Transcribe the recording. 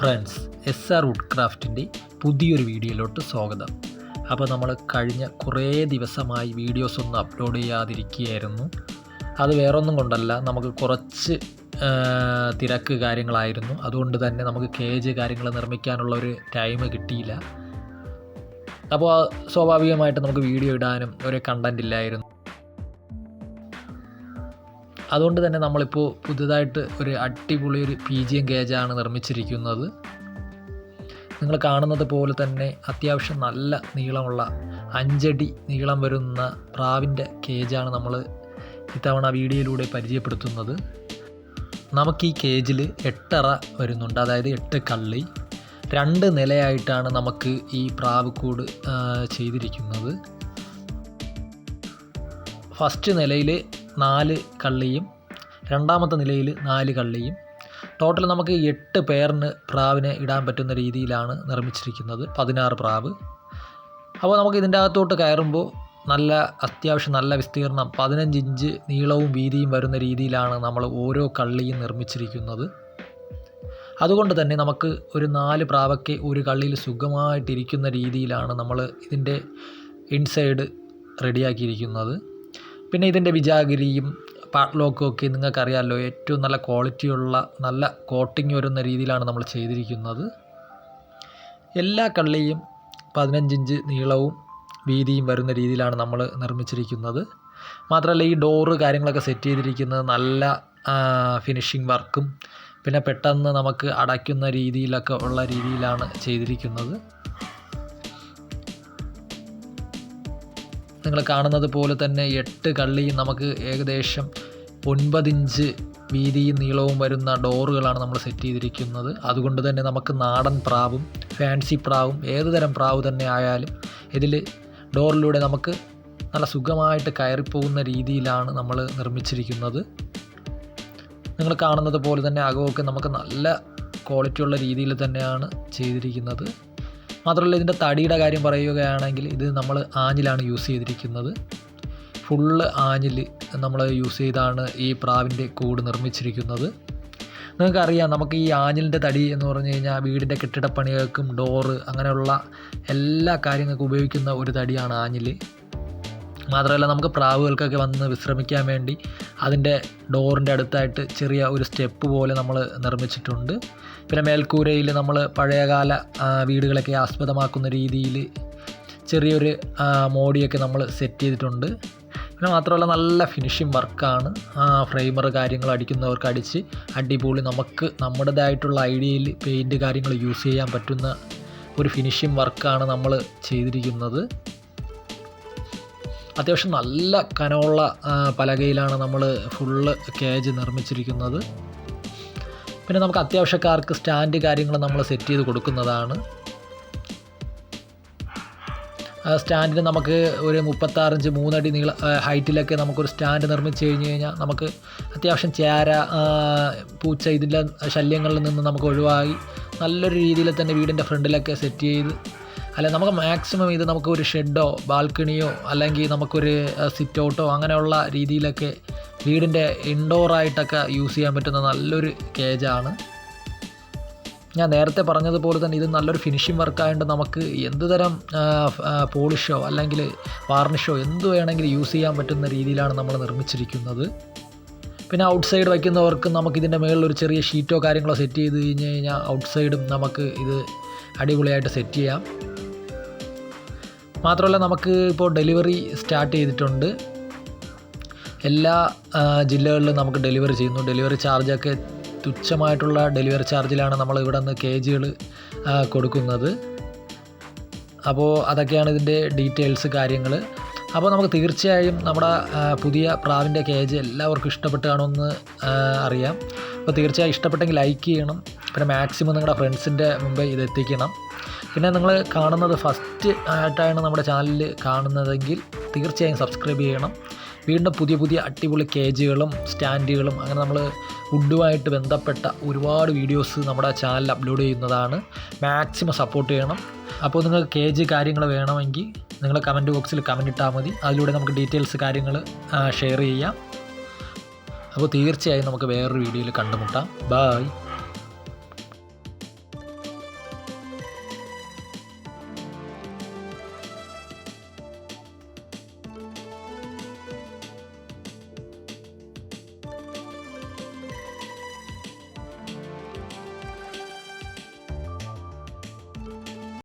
Friends S R wood ക്രാഫ്റ്റിന്റെ പുതിയൊരു വീഡിയോയിലോട്ട് സ്വാഗതം. അപ്പോൾ നമ്മൾ കഴിഞ്ഞ കുറേ ദിവസമായി വീഡിയോസ് ഒന്നും അപ്ലോഡ് ചെയ്യാതിരിക്കുകയായിരുന്നു. അത് വേറൊന്നും കൊണ്ടല്ല നമുക്ക് കുറച്ച് തിരക്ക് കാര്യങ്ങളായിരുന്നു. അതുകൊണ്ട് തന്നെ നമുക്ക് കേജ് കാര്യങ്ങൾ നിർമ്മിക്കാനുള്ള ഒരു ടൈം കിട്ടിയില്ല. അപ്പോൾ സ്വാഭാവികമായിട്ട് നമുക്ക് വീഡിയോ ഇടാനും ഒരു കണ്ടന്റ് ഇല്ലായിരുന്നു. അതുകൊണ്ട് തന്നെ നമ്മളിപ്പോൾ പുതുതായിട്ട് ഒരു അടിപൊളി ഒരു പി ജി എം ഗേജാണ് നിർമ്മിച്ചിരിക്കുന്നത്. നിങ്ങൾ കാണുന്നത് പോലെ തന്നെ അത്യാവശ്യം നല്ല നീളമുള്ള അഞ്ചടി നീളം വരുന്ന പ്രാവിന്റെ കേജാണ് നമ്മൾ ഇത്തവണ വീഡിയോയിലൂടെ പരിചയപ്പെടുത്തുന്നത്. നമുക്ക് ഈ കേജിൽ എട്ടറ വരുന്നുണ്ട് അതായത് എട്ട് കള്ളി. രണ്ട് നിലയായിട്ടാണ് നമുക്ക് ഈ പ്രാവ് കൂട് ചെയ്തിരിക്കുന്നത്. ഫസ്റ്റ് നിലയിൽ നാല് കള്ളിയും രണ്ടാമത്തെ നിലയിൽ നാല് കള്ളിയും. ടോട്ടൽ നമുക്ക് എട്ട് പേരിന് പ്രാവിനെ ഇടാൻ പറ്റുന്ന രീതിയിലാണ് നിർമ്മിച്ചിരിക്കുന്നത്. പതിനാറ് പ്രാവ്. അപ്പോൾ നമുക്ക് ഇതിന്റെ അകത്തോട്ട് കയറുമ്പോൾ നല്ല അത്യാവശ്യം നല്ല വിസ്തീർണം പതിനഞ്ച് ഇഞ്ച് നീളവും വീതിയും വരുന്ന രീതിയിലാണ് നമ്മൾ ഓരോ കള്ളിയും നിർമ്മിച്ചിരിക്കുന്നത്. അതുകൊണ്ട് തന്നെ നമുക്ക് ഒരു നാല് പ്രാവയ്ക്ക് ഒരു കള്ളിയിൽ സുഖമായിട്ടിരിക്കുന്ന രീതിയിലാണ് നമ്മൾ ഇതിന്റെ ഇൻസൈഡ് റെഡിയാക്കിയിരിക്കുന്നത് പിന്നെ ഇതിന്റെ വിജാഗിരിയും പാട്ട്ലോക്കൊക്കെ നിങ്ങൾക്കറിയാമല്ലോ ഏറ്റവും നല്ല ക്വാളിറ്റിയുള്ള നല്ല കോട്ടിങ് വരുന്ന രീതിയിലാണ് നമ്മൾ ചെയ്തിരിക്കുന്നത്. എല്ലാ കള്ളിയും പതിനഞ്ചിഞ്ച് നീളവും വീതിയും വരുന്ന രീതിയിലാണ് നമ്മൾ നിർമ്മിച്ചിരിക്കുന്നത്. മാത്രമല്ല ഈ ഡോറ് കാര്യങ്ങളൊക്കെ സെറ്റ് ചെയ്തിരിക്കുന്നത് നല്ല ഫിനിഷിംഗ് വർക്കും പിന്നെ പെട്ടെന്ന് നമുക്ക് അടയ്ക്കുന്ന രീതിയിലൊക്കെ ഉള്ള രീതിയിലാണ് ചെയ്തിരിക്കുന്നത്. നിങ്ങൾ കാണുന്നത് പോലെ തന്നെ എട്ട് കള്ളിയും നമുക്ക് ഏകദേശം ഒൻപതിഞ്ച് വീതിയും നീളവും വരുന്ന ഡോറുകളാണ് നമ്മൾ സെറ്റ് ചെയ്തിരിക്കുന്നത്. അതുകൊണ്ട് തന്നെ നമുക്ക് നാടൻ പ്രാവും ഫാൻസി പ്രാവും ഏതുതരം പ്രാവ് തന്നെ ആയാലും ഇതിൽ ഡോറിലൂടെ നമുക്ക് നല്ല സുഖമായിട്ട് കയറിപ്പോകുന്ന രീതിയിലാണ് നമ്മൾ നിർമ്മിച്ചിരിക്കുന്നത്. നിങ്ങൾ കാണുന്നത് പോലെ തന്നെ അകമൊക്കെ നമുക്ക് നല്ല ക്വാളിറ്റിയുള്ള രീതിയിൽ തന്നെയാണ് ചെയ്തിരിക്കുന്നത്. മാത്രമല്ല ഇതിന്റെ തടിയുടെ കാര്യം പറയുകയാണെങ്കിൽ ഇത് നമ്മൾ ആഞ്ഞിലാണ് യൂസ് ചെയ്തിരിക്കുന്നത്. ഫുള്ള് ആഞ്ഞിൽ നമ്മൾ യൂസ് ചെയ്താണ് ഈ പ്രാവിന്റെ കൂട് നിർമ്മിച്ചിരിക്കുന്നത്. നിങ്ങൾക്കറിയാം നമുക്ക് ഈ ആഞ്ഞിലിന്റെ തടി എന്ന് പറഞ്ഞു കഴിഞ്ഞാൽ വീടിന്റെ കെട്ടിടപ്പണികൾക്കും ഡോറ് അങ്ങനെയുള്ള എല്ലാ കാര്യങ്ങൾക്കും ഉപയോഗിക്കുന്ന ഒരു തടിയാണ് ആഞ്ഞിൽ. മാത്രമല്ല നമുക്ക് പ്രാവുകൾക്കൊക്കെ വന്ന് വിശ്രമിക്കാൻ വേണ്ടി അതിന്റെ ഡോറിന്റെ അടുത്തായിട്ട് ചെറിയ ഒരു സ്റ്റെപ്പ് പോലെ നമ്മൾ നിർമ്മിച്ചിട്ടുണ്ട്. പിന്നെ മേൽക്കൂരയിൽ നമ്മൾ പഴയകാല വീടുകളൊക്കെ ആസ്പദമാക്കുന്ന രീതിയിൽ ചെറിയൊരു മോഡിയൊക്കെ നമ്മൾ സെറ്റ് ചെയ്തിട്ടുണ്ട്. പിന്നെ മാത്രമല്ല നല്ല ഫിനിഷിങ് വർക്കാണ്. ഫ്രെയിമർ കാര്യങ്ങൾ അടിക്കുന്നവർക്ക് അടിച്ച് അടിപൊളി നമുക്ക് നമ്മുടേതായിട്ടുള്ള ഐഡിയയിൽ പെയിന്റ് കാര്യങ്ങൾ യൂസ് ചെയ്യാൻ പറ്റുന്ന ഒരു ഫിനിഷിങ് വർക്കാണ് നമ്മൾ ചെയ്തിരിക്കുന്നത്. അത്യാവശ്യം നല്ല കനമുള്ള പലകയിലാണ് നമ്മൾ ഫുള്ള് കേജ് നിർമ്മിച്ചിരിക്കുന്നത്. പിന്നെ നമുക്ക് അത്യാവശ്യക്കാർക്ക് സ്റ്റാൻഡ് കാര്യങ്ങൾ നമ്മൾ സെറ്റ് ചെയ്ത് കൊടുക്കുന്നതാണ്. സ്റ്റാൻഡിന് നമുക്ക് ഒരു മുപ്പത്താറിഞ്ച് മൂന്നടി നീള ഹൈറ്റിലൊക്കെ നമുക്കൊരു സ്റ്റാൻഡ് നിർമ്മിച്ച് കഴിഞ്ഞ് കഴിഞ്ഞാൽ നമുക്ക് അത്യാവശ്യം ചേര പൂച്ച ഇതിന്റെ ശല്യങ്ങളിൽ നിന്ന് നമുക്ക് ഒഴിവായി. നല്ലൊരു രീതിയിൽ തന്നെ വീടിന്റെ ഫ്രണ്ടിലൊക്കെ സെറ്റ് ചെയ്ത് അല്ല നമുക്ക് മാക്സിമം ഇത് നമുക്ക് ഒരു ഷെഡോ ബാൽക്കണിയോ അല്ലെങ്കിൽ നമുക്കൊരു സിറ്റ് ഔട്ടോ അങ്ങനെയുള്ള രീതിയിലൊക്കെ വീടിന്റെ ഇൻഡോറായിട്ടൊക്കെ യൂസ് ചെയ്യാൻ പറ്റുന്ന നല്ലൊരു കേജാണ് ഞാൻ നേരത്തെ പറഞ്ഞതുപോലെ തന്നെ ഇത് നല്ലൊരു ഫിനിഷിംഗ് വർക്കായതുകൊണ്ട് നമുക്ക് എന്ത് തരം പോളിഷോ അല്ലെങ്കിൽ വാർണിഷോ എന്ത് വേണമെങ്കിലും യൂസ് ചെയ്യാൻ പറ്റുന്ന രീതിയിലാണ് നമ്മൾ നിർമ്മിച്ചിരിക്കുന്നത്. പിന്നെ ഔട്ട് സൈഡ് വയ്ക്കുന്നവർക്ക് നമുക്ക് ഇതിന്റെ മുകളിൽ ഒരു ചെറിയ ഷീറ്റോ കാര്യങ്ങളോ സെറ്റ് ചെയ്ത് കഴിഞ്ഞ് കഴിഞ്ഞാൽ ഔട്ട് സൈഡും നമുക്ക് ഇത് അടിപൊളിയായിട്ട് സെറ്റ് ചെയ്യാം. മാത്രമല്ല നമുക്ക് ഇപ്പോൾ ഡെലിവറി സ്റ്റാർട്ട് ചെയ്തിട്ടുണ്ട്. എല്ലാ ജില്ലകളിലും നമുക്ക് ഡെലിവറി ചെയ്യുന്നു. ഡെലിവറി ചാർജൊക്കെ തുച്ഛമായിട്ടുള്ള ഡെലിവറി ചാർജിലാണ് നമ്മൾ ഇവിടെ നിന്ന് കെ ജികൾ കൊടുക്കുന്നത്. അപ്പോൾ അതൊക്കെയാണ് ഇതിന്റെ ഡീറ്റെയിൽസ് കാര്യങ്ങൾ. അപ്പോൾ നമുക്ക് തീർച്ചയായും നമ്മുടെ പുതിയ പ്രാവിന്റെ കേജ് എല്ലാവർക്കും ഇഷ്ടപ്പെട്ടാണോ എന്ന് അറിയാം. അപ്പോൾ തീർച്ചയായും ഇഷ്ടപ്പെട്ടെങ്കിൽ ലൈക്ക് ചെയ്യണം. പിന്നെ മാക്സിമം നിങ്ങളുടെ ഫ്രണ്ട്സിന്റെ മുമ്പേ ഇത് എത്തിക്കണം പിന്നെ നിങ്ങൾ കാണുന്നത് ഫസ്റ്റ് ആയിട്ടാണ് നമ്മുടെ ചാനലിൽ കാണുന്നതെങ്കിൽ തീർച്ചയായും സബ്സ്ക്രൈബ് ചെയ്യണം. വീണ്ടും പുതിയ പുതിയ അടിപൊളി കേജുകളും സ്റ്റാൻഡുകളും അങ്ങനെ നമ്മൾ വുഡുമായിട്ട് ബന്ധപ്പെട്ട ഒരുപാട് വീഡിയോസ് നമ്മുടെ ചാനലിൽ അപ്ലോഡ് ചെയ്യുന്നതാണ്. മാക്സിമം സപ്പോർട്ട് ചെയ്യണം. അപ്പോൾ നിങ്ങൾക്ക് കേജ് കാര്യങ്ങൾ വേണമെങ്കിൽ നിങ്ങൾ കമന്റ് ബോക്സിൽ കമന്റ് ഇട്ടാൽ മതി. അതിലൂടെ നമുക്ക് ഡീറ്റെയിൽസ് കാര്യങ്ങൾ ഷെയർ ചെയ്യാം. അപ്പോൾ തീർച്ചയായും നമുക്ക് വേറൊരു വീഡിയോയിൽ കണ്ടുമുട്ടാം. ബായ്